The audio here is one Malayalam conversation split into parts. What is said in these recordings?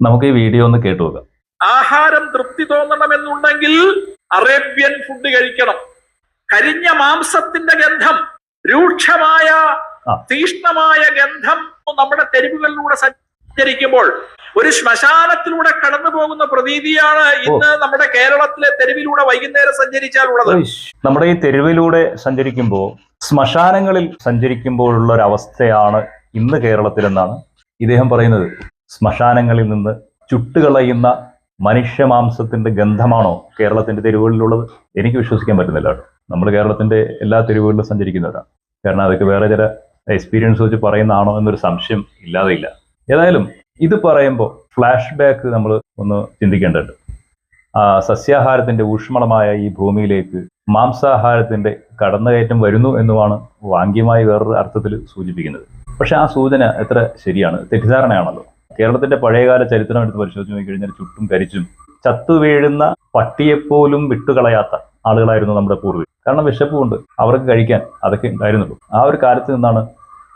നമുക്ക് ഈ വീഡിയോ ഒന്ന് കേട്ടു നോക്കാം. ആഹാരം തൃപ്തി തോന്നണമെന്നുണ്ടെങ്കിൽ അറേബ്യൻ ഫുഡ് കഴിക്കണം. കരിഞ്ഞ മാംസത്തിന്റെ ഗന്ധം രൂക്ഷമായ തീഷ്ണമായ ഗന്ധം നമ്മുടെ തെരുവുകളിലൂടെ സഞ്ചരിക്കുമ്പോൾ ഒരു ശ്മശാനത്തിലൂടെ കടന്നു പോകുന്ന പ്രതീതിയാണ് ഇന്ന് നമ്മുടെ കേരളത്തിലെ തെരുവിലൂടെ വൈകുന്നേരം സഞ്ചരിച്ചാൽ ഉള്ളത് നമ്മുടെ ഈ തെരുവിലൂടെ സഞ്ചരിക്കുമ്പോൾ ശ്മശാനങ്ങളിൽ സഞ്ചരിക്കുമ്പോഴുള്ള ഒരു അവസ്ഥയാണ് ഇന്ന് കേരളത്തിലെന്നാണ് ഇദ്ദേഹം പറയുന്നത്. ശ്മശാനങ്ങളിൽ നിന്ന് ചുട്ടുകളയുന്ന മനുഷ്യമാംസത്തിന്റെ ഗന്ധമാണോ കേരളത്തിന്റെ തെരുവുകളിലുള്ളത്? എനിക്ക് വിശ്വസിക്കാൻ പറ്റുന്നില്ല കേട്ടോ. നമ്മൾ കേരളത്തിന്റെ എല്ലാ തെരുവുകളിലും സഞ്ചരിക്കുന്നവരാണ്. കാരണം അതൊക്കെ വേറെ ചില എക്സ്പീരിയൻസ് വെച്ച് പറയുന്നതാണോ എന്നൊരു സംശയം ഇല്ലാതെ ഇല്ല ഏതായാലും ഇത് പറയുമ്പോൾ ഫ്ലാഷ് ബാക്ക് നമ്മൾ ഒന്ന് ചിന്തിക്കേണ്ടതുണ്ട്. സസ്യാഹാരത്തിന്റെ ഊഷ്മളമായ ഈ ഭൂമിയിലേക്ക് മാംസാഹാരത്തിന്റെ കടന്നുകയറ്റം വരുന്നു എന്നുമാണ് വാങ്ങ്യമായി വേറൊരു അർത്ഥത്തിൽ സൂചിപ്പിക്കുന്നത്. പക്ഷെ ആ സൂചന എത്ര ശരിയാണ്? തെറ്റിദ്ധാരണയാണല്ലോ. കേരളത്തിന്റെ പഴയകാല ചരിത്രം എടുത്ത് പരിശോധിച്ച് നോക്കിക്കഴിഞ്ഞാൽ ചുട്ടും കരിച്ചും ചത്തു വീഴുന്ന പട്ടിയെപ്പോലും വിട്ടുകളയാത്ത ആളുകളായിരുന്നു നമ്മുടെ പൂർവികർ. കാരണം വിശപ്പുമുണ്ട് അവർക്ക് കഴിക്കാൻ അതൊക്കെ ഉണ്ടായിരുന്നുള്ളൂ. ആ ഒരു കാലത്ത് നിന്നാണ്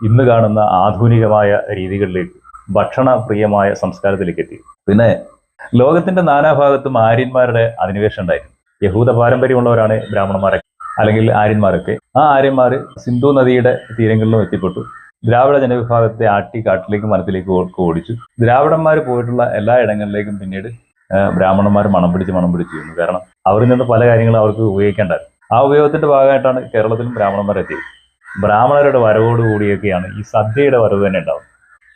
ഇന്ന് കാണുന്ന ആധുനികമായ രീതികളിലേക്ക് ഭക്ഷണപ്രിയമായ സംസ്കാരത്തിലേക്ക് എത്തി പിന്നെ ലോകത്തിന്റെ നാനാഭാഗത്തും ആര്യന്മാരുടെ അധിനിവേശം ഉണ്ടായിരുന്നു. യഹൂദ പാരമ്പര്യമുള്ളവരാണ് ബ്രാഹ്മണന്മാരൊക്കെ അല്ലെങ്കിൽ ആര്യന്മാരൊക്കെ. ആ ആര്യന്മാർ സിന്ധു നദിയുടെ തീരങ്ങളിലും എത്തിപ്പെട്ടു. ദ്രാവിഡ ജനവിഭാഗത്തെ ആട്ടി കാട്ടിലേക്ക് മരത്തിലേക്ക് ഓടിച്ചു. ദ്രാവിഡന്മാർ പോയിട്ടുള്ള എല്ലാ ഇടങ്ങളിലേക്കും പിന്നീട് ബ്രാഹ്മണന്മാർ മണം പിടിച്ച് മണം പിടിച്ച് ചെയ്യുന്നു കാരണം അവരിൽ നിന്ന് പല കാര്യങ്ങളും അവർക്ക് ഉപയോഗിക്കേണ്ടായിരുന്നു. ആ ഉപയോഗത്തിന്റെ ഭാഗമായിട്ടാണ് കേരളത്തിലും ബ്രാഹ്മണന്മാർ എത്തിയത്. ബ്രാഹ്മണരുടെ വരവോടുകൂടിയൊക്കെയാണ് ഈ സദ്യയുടെ വരവ് തന്നെ ഉണ്ടാവും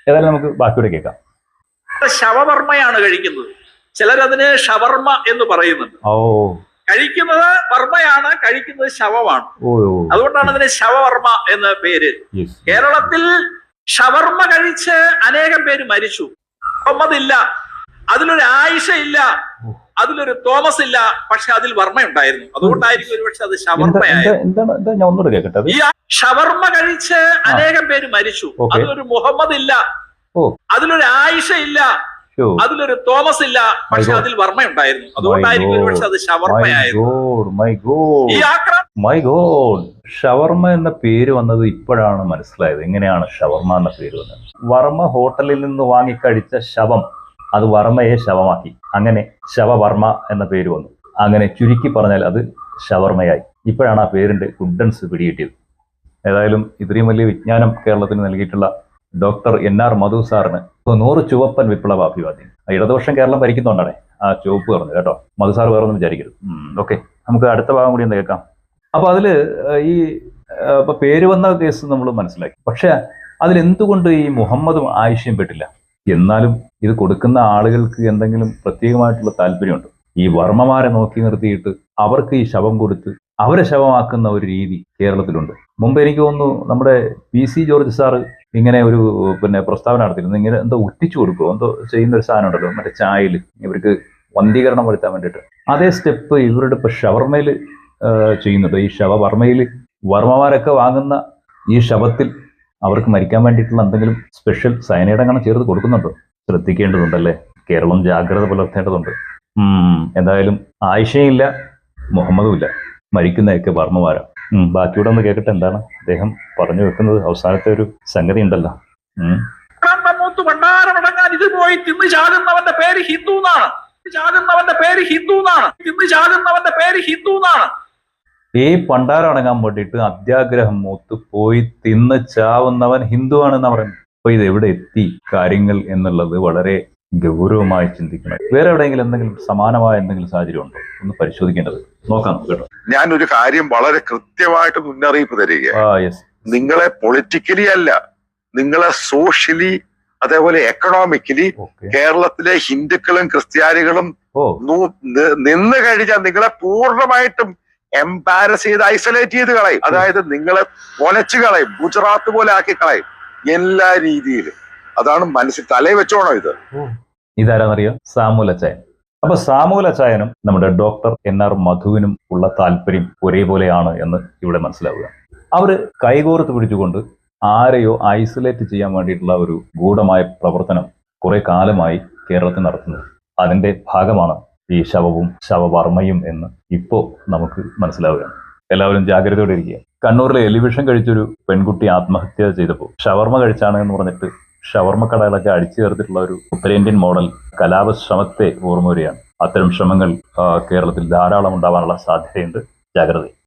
ഏതായാലും നമുക്ക് ബാക്കിയോടെ കേൾക്കാം. ശവവർമ്മയാണ് കഴിക്കുന്നത്. ചിലരതിന് ഷവർമ്മ എന്ന് പറയുന്നുണ്ട്. ഓ. കഴിക്കുന്നത് വർമ്മയാണ് കഴിക്കുന്നത് ശവമാണ്. അതുകൊണ്ടാണ് അതിന് ശവവർമ്മ എന്ന പേര്. കേരളത്തിൽ ഷവർമ്മ കഴിച്ച് അനേകം പേര് മരിച്ചു. മുഹമ്മദില്ല അതിലൊരു ആയിഷ ഇല്ല അതിലൊരു തോമസ് ഇല്ല പക്ഷെ അതിൽ വർമ്മ ഉണ്ടായിരുന്നു അതുകൊണ്ടായിരിക്കും ഒരുപക്ഷെ അത് ഷവർമ്മയായിരുന്നു ഈ ഷവർമ്മ കഴിച്ച് അനേകം പേര് മരിച്ചു. അതിലൊരു മുഹമ്മദ് ഇല്ല അതിലൊരു ആയിഷ ഇല്ല അതിലൊരു തോമസ് ഇല്ല പക്ഷെ അതിൽ വർമ്മ ഉണ്ടായിരുന്നു അതുകൊണ്ടായിരിക്കും പക്ഷെ അത് ഈ ആക്രമണം മൈ ഗോഡ് ഷവർമ്മ എന്ന പേര് വന്നത് ഇപ്പോഴാണ് മനസ്സിലായത്. എങ്ങനെയാണ് ഷവർമ്മ എന്ന പേര് വന്നത്? വർമ്മ ഹോട്ടലിൽ നിന്ന് വാങ്ങിക്കഴിച്ച ശവം അത് വർമ്മയെ ശവമാക്കി. അങ്ങനെ ശവവർമ്മ എന്ന പേര് വന്നു. അങ്ങനെ ചുരുക്കി പറഞ്ഞാൽ അത് ഷവർമ്മയായി. ഇപ്പോഴാണ് ആ പേരിന്റെ ഗുഡൻസ് പിടികിട്ടിയത്. ഏതായാലും ഇത്രയും വലിയ വിജ്ഞാനം കേരളത്തിന് നൽകിയിട്ടുള്ള ഡോക്ടർ എൻ ആർ മധു സാറിന് നൂറ് ചുവപ്പൻ വിപ്ലവ അഭിവാദ്യം ഇടതുപക്ഷം കേരളം ഭരിക്കുന്നുണ്ടാണേ ആ ചുവപ്പ് പറഞ്ഞു കേട്ടോ. മധു സാർ വേറെ ഒന്നും വിചാരിക്കരുത് ഓക്കെ നമുക്ക് അടുത്ത ഭാഗം കൂടി ഒന്ന് കേൾക്കാം. അപ്പൊ അതിൽ ഈ ഇപ്പൊ പേര് വന്ന കേസ് നമ്മൾ മനസ്സിലാക്കി. പക്ഷെ അതിലെന്തുകൊണ്ട് ഈ മുഹമ്മദും ആയിഷയും പെട്ടില്ല എന്നാലും ഇത് കൊടുക്കുന്ന ആളുകൾക്ക് എന്തെങ്കിലും പ്രത്യേകമായിട്ടുള്ള താല്പര്യമുണ്ട്? ഈ വർമ്മമാരെ നോക്കി നിർത്തിയിട്ട് അവർക്ക് ഈ ശവം കൊടുത്ത് അവരെ ശവമാക്കുന്ന ഒരു രീതി കേരളത്തിലുണ്ട്. മുമ്പ് എനിക്ക് തോന്നുന്നു നമ്മുടെ പി സി ജോർജ് സാറ് ഇങ്ങനെ ഒരു പിന്നെ പ്രസ്താവന നടത്തിയിരുന്നു. ഇങ്ങനെ എന്തോ ഒറ്റിച്ചു കൊടുക്കുമോ എന്തോ ചെയ്യുന്ന ഒരു സാധനം ഉണ്ടല്ലോ മറ്റേ ചായയിൽ ഇവർക്ക് വന്ധീകരണം വരുത്താൻ വേണ്ടിയിട്ട്. അതേ സ്റ്റെപ്പ് ഇവരുടെ ഇപ്പൊ ഷവർമയിൽ ചെയ്യുന്നുണ്ട്. ഈ ശവവർമ്മയിൽ വർമ്മമാരൊക്കെ വാങ്ങുന്ന ഈ ശവത്തിൽ അവർക്ക് മരിക്കാൻ വേണ്ടിയിട്ടുള്ള എന്തെങ്കിലും സ്പെഷ്യൽ സൈനൈഡ് അങ്ങനെ ചേർത്ത് കൊടുക്കുന്നുണ്ടോ. ശ്രദ്ധിക്കേണ്ടതുണ്ടല്ലേ? കേരളം ജാഗ്രത പുലർത്തേണ്ടതുണ്ട്. എന്തായാലും ആയിഷയില്ല മുഹമ്മദും ഇല്ല. മരിക്കുന്നതൊക്കെ വർമ്മമാരാ. ഉം, ബാക്കിയൂടെ ഒന്ന് കേൾക്കട്ടെ എന്താണ് അദ്ദേഹം പറഞ്ഞു വെക്കുന്നത്? അവസാനത്തെ ഒരു സംഗതി ഉണ്ടല്ലോ. ഉം. മൂത്ത് ഭണ്ഡാരമടങ്ങാൻ ഇത് പോയി തിന്ന് ചാകുന്നവന്റെ പേര് ഹിന്ദു എന്നാണ്. ചാകുന്നവന്റെ പേര് ഹിന്ദു എന്നാണ്. തിന്ന് ചാകുന്നവന്റെ പേര് ഹിന്ദു എന്നാണ്. ഈ പണ്ടാരം അടങ്ങാൻ വേണ്ടിയിട്ട് അത്യാഗ്രഹം മൂത്ത് പോയി തിന്ന് ചാവുന്നവൻ ഹിന്ദു ഹിന്ദുവാണെന്ന് പറയുന്നത്. അപ്പൊ ഇത് എവിടെ എത്തി? കാര്യങ്ങൾ എന്നുള്ളത് വളരെ ഗൗരവമായി ചിന്തിക്കണം. വേറെ എവിടെയെങ്കിലും എന്തെങ്കിലും സമാനമായ എന്തെങ്കിലും സാഹചര്യം ഉണ്ടോ? ഒന്ന് പരിശോധിക്കേണ്ടത്. നോക്കാം കേട്ടോ. ഞാൻ ഒരു കാര്യം വളരെ കൃത്യമായിട്ട് മുന്നറിയിപ്പ് തരിക നിങ്ങളെ പൊളിറ്റിക്കലി അല്ല നിങ്ങളെ സോഷ്യലി അതേപോലെ എക്കണോമിക്കലി കേരളത്തിലെ ഹിന്ദുക്കളും ക്രിസ്ത്യാനികളും നിന്ന് കഴിഞ്ഞാൽ നിങ്ങളെ പൂർണമായിട്ടും എംപാരസ് ചെയ്ത് ഐസൊലേറ്റ് ചെയ്ത് കളയും. അതായത് നിങ്ങളെ പൊലച്ചു കളയും ഗുജറാത്ത് പോലെ ആക്കി കളയും. എല്ലാ രീതിയിലും. അതാണ് മനസ്സിൽ തലയിൽ വെച്ചോണോ ഇത് ഇതാരാന്നറിയാം? ചായൻ അപ്പൊ സാമൂലച്ചായനും നമ്മുടെ ഡോക്ടർ എൻ ആർ മധുവിനും ഉള്ള താല്പര്യം ഒരേപോലെയാണ് എന്ന് ഇവിടെ മനസ്സിലാവുക. അവർ കൈകോർത്ത് പിടിച്ചുകൊണ്ട് ആരെയോ ഐസൊലേറ്റ് ചെയ്യാൻ വേണ്ടിയിട്ടുള്ള ഒരു ഗൂഢമായ പ്രവർത്തനം കുറെ കാലമായി കേരളത്തിൽ നടത്തുന്നത് അതിന്റെ ഭാഗമാണ് ഈ ശവവും ശവവർമ്മയും എന്ന് ഇപ്പോ നമുക്ക് മനസ്സിലാവുകയാണ് എല്ലാവരും ജാഗ്രതയോടെ ഇരിക്കുക. കണ്ണൂരിലെ എലിവിഷൻ കഴിച്ചൊരു പെൺകുട്ടി ആത്മഹത്യ ചെയ്തപ്പോൾ ഷവർമ്മ കഴിച്ചാണ് എന്ന് പറഞ്ഞിട്ട് ഷവർമ്മ കടകളൊക്കെ അടിച്ചു ചേർത്തിട്ടുള്ള ഒരു ഉത്തരേന്ത്യൻ മോഡൽ കലാപശ്രമത്തെ ഓർമ്മ വരികയാണ്. അത്തരം ശ്രമങ്ങൾ കേരളത്തിൽ ധാരാളം ഉണ്ടാവാനുള്ള സാധ്യതയുണ്ട്. ജാഗ്രത.